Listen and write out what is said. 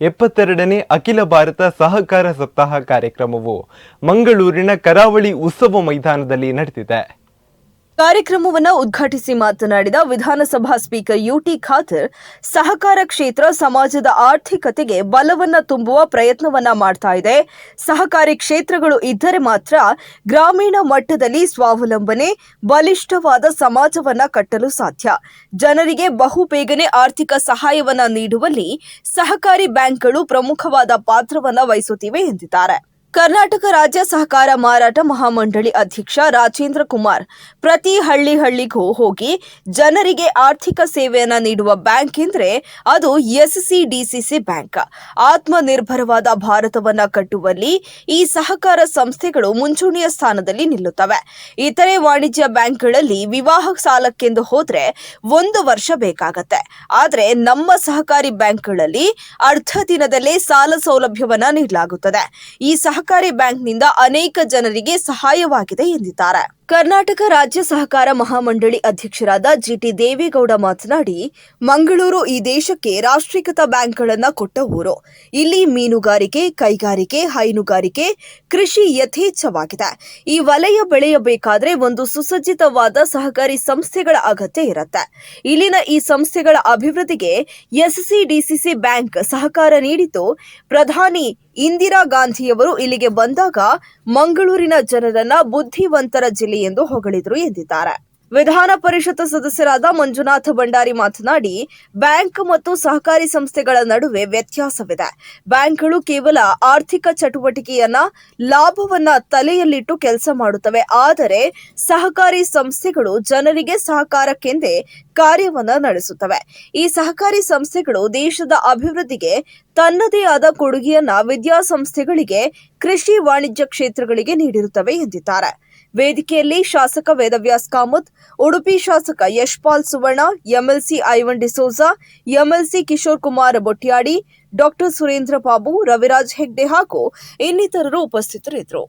ಎಪ್ಪತ್ತೆರಡನೇ ಅಖಿಲ ಭಾರತ ಸಹಕಾರ ಸಪ್ತಾಹ ಕಾರ್ಯಕ್ರಮವು ಮಂಗಳೂರಿನ ಕರಾವಳಿ ಉತ್ಸವ ಮೈದಾನದಲ್ಲಿ ನಡೆದಿದೆ. ಕಾರ್ಯಕ್ರಮವನ್ನು ಉದ್ಘಾಟಿಸಿ ಮಾತನಾಡಿದ ವಿಧಾನಸಭಾ ಸ್ಪೀಕರ್ ಯುಟಿ ಖಾದರ್, ಸಹಕಾರ ಕ್ಷೇತ್ರ ಸಮಾಜದ ಆರ್ಥಿಕತೆಗೆ ಬಲವನ್ನ ತುಂಬುವ ಪ್ರಯತ್ನವನ್ನ ಮಾಡ್ತಾ ಇದೆ. ಸಹಕಾರಿ ಕ್ಷೇತ್ರಗಳು ಇದ್ದರೆ ಮಾತ್ರ ಗ್ರಾಮೀಣ ಮಟ್ಟದಲ್ಲಿ ಸ್ವಾವಲಂಬನೆ, ಬಲಿಷ್ಠವಾದ ಸಮಾಜವನ್ನ ಕಟ್ಟಲು ಸಾಧ್ಯ. ಜನರಿಗೆ ಬಹುಬೇಗನೆ ಆರ್ಥಿಕ ಸಹಾಯವನ್ನ ನೀಡುವಲ್ಲಿ ಸಹಕಾರಿ ಬ್ಯಾಂಕ್ಗಳು ಪ್ರಮುಖವಾದ ಪಾತ್ರವನ್ನ ವಹಿಸುತ್ತಿವೆ ಎಂದಿದ್ದಾರೆ. ಕರ್ನಾಟಕ ರಾಜ್ಯ ಸಹಕಾರ ಮಾರಾಟ ಮಹಾಮಂಡಳಿ ಅಧ್ಯಕ್ಷ ರಾಜೇಂದ್ರ ಕುಮಾರ್ ಪ್ರತಿ ಹಳ್ಳಿ ಹಳ್ಳಿಗೂ ಹೋಗಿ ಜನರಿಗೆ ಆರ್ಥಿಕ ಸೇವೆಯನ್ನು ನೀಡುವ ಬ್ಯಾಂಕ್ ಎಂದರೆ ಅದು ಎಸ್ಸಿಡಿಸಿಸಿ ಬ್ಯಾಂಕ್. ಆತ್ಮನಿರ್ಭರವಾದ ಭಾರತವನ್ನು ಕಟ್ಟುವಲ್ಲಿ ಈ ಸಹಕಾರ ಸಂಸ್ಥೆಗಳು ಮುಂಚೂಣಿಯ ಸ್ಥಾನದಲ್ಲಿ ನಿಲ್ಲುತ್ತವೆ. ಇತರೆ ವಾಣಿಜ್ಯ ಬ್ಯಾಂಕ್ಗಳಲ್ಲಿ ವಿವಾಹ ಸಾಲಕ್ಕೆಂದು ಹೋದರೆ ಒಂದು ವರ್ಷ ಬೇಕಾಗತ್ತೆ. ಆದರೆ ನಮ್ಮ ಸಹಕಾರಿ ಬ್ಯಾಂಕ್ಗಳಲ್ಲಿ ಅರ್ಧ ದಿನದಲ್ಲೇ ಸಾಲ ಸೌಲಭ್ಯವನ್ನು ನೀಡಲಾಗುತ್ತದೆ. ಈ ಸಹಕಾರಿ ಬ್ಯಾಂಕ್ನಿಂದ ಅನೇಕ ಜನರಿಗೆ ಸಹಾಯವಾಗಿದೆ ಎಂದಿದ್ದಾರೆ. ಕರ್ನಾಟಕ ರಾಜ್ಯ ಸಹಕಾರ ಮಹಾಮಂಡಳಿ ಅಧ್ಯಕ್ಷರಾದ ಜಿಟಿ ದೇವೇಗೌಡ ಮಾತನಾಡಿ, ಮಂಗಳೂರು ಈ ದೇಶಕ್ಕೆ ರಾಷ್ಟ್ರೀಕೃತ ಬ್ಯಾಂಕ್ಗಳನ್ನು ಕೊಟ್ಟ ಊರು. ಇಲ್ಲಿ ಮೀನುಗಾರಿಕೆ, ಕೈಗಾರಿಕೆ, ಹೈನುಗಾರಿಕೆ ಕೃಷಿ ಯಥೇಚ್ಛವಾಗಿದೆ. ಈ ವಲಯ ಬೆಳೆಯಬೇಕಾದ್ರೆ ಒಂದು ಸುಸಜ್ಜಿತವಾದ ಸಹಕಾರಿ ಸಂಸ್ಥೆಗಳ ಅಗತ್ಯ ಇರುತ್ತೆ. ಇಲ್ಲಿನ ಈ ಸಂಸ್ಥೆಗಳ ಅಭಿವೃದ್ಧಿಗೆ ಎಸ್ಸಿಡಿಸಿಸಿ ಬ್ಯಾಂಕ್ ಸಹಕಾರ ನೀಡಿದ್ದು, ಪ್ರಧಾನಿ ಇಂದಿರಾ ಗಾಂಧಿಯವರು ಇಲ್ಲಿಗೆ ಬಂದಾಗ ಮಂಗಳೂರಿನ ಜನರನ್ನ ಬುದ್ಧಿವಂತರ ಜಿಲ್ಲೆ ಎಂದು ಹೊಗಳಿದ್ರು ಎಂದಿದ್ದಾರೆ. ವಿಧಾನ ಪರಿಷತ್ ಸದಸ್ಯರಾದ ಮಂಜುನಾಥ ಭಂಡಾರಿ ಮಾತನಾಡಿ, ಬ್ಯಾಂಕ್ ಮತ್ತು ಸಹಕಾರಿ ಸಂಸ್ಥೆಗಳ ನಡುವೆ ವ್ಯತ್ಯಾಸವಿದೆ. ಬ್ಯಾಂಕ್ಗಳು ಕೇವಲ ಆರ್ಥಿಕ ಚಟುವಟಿಕೆಯನ್ನ, ಲಾಭವನ್ನ ತಲೆಯಲ್ಲಿಟ್ಟು ಕೆಲಸ ಮಾಡುತ್ತವೆ. ಆದರೆ, ಸಹಕಾರಿ ಸಂಸ್ಥೆಗಳು ಜನರಿಗೆ ಸಹಕಾರಕ್ಕೆಂದೇ ಕಾರ್ಯವನ್ನ ನಡೆಸುತ್ತವೆ. ಈ ಸಹಕಾರಿ ಸಂಸ್ಥೆಗಳು ದೇಶದ ಅಭಿವೃದ್ಧಿಗೆ ತನ್ನದೇ ಆದ ಕೊಡುಗೆಯನ್ನ ವಿದ್ಯಾಸಂಸ್ಥೆಗಳಿಗೆ, ಕೃಷಿ ವಾಣಿಜ್ಯ ಕ್ಷೇತ್ರಗಳಿಗೆ ನೀಡಿರುತ್ತವೆ ಎಂದಿದ್ದಾರೆ. ವೇದಿಕೆಯಲ್ಲಿ ಶಾಸಕ ವೇದವ್ಯಾಸ್ ಕಾಮತ್, ಉಡುಪಿ ಶಾಸಕ Yashpal Suvarna, MLC Ivan D'Souza MLC Kishore Kumar Botyadi, doctor Surendra Babu, Raviraj Hegde ಹಾಗೂ ಇನ್ನಿತರರು ಉಪಸ್ಥಿತರಿದ್ದರು.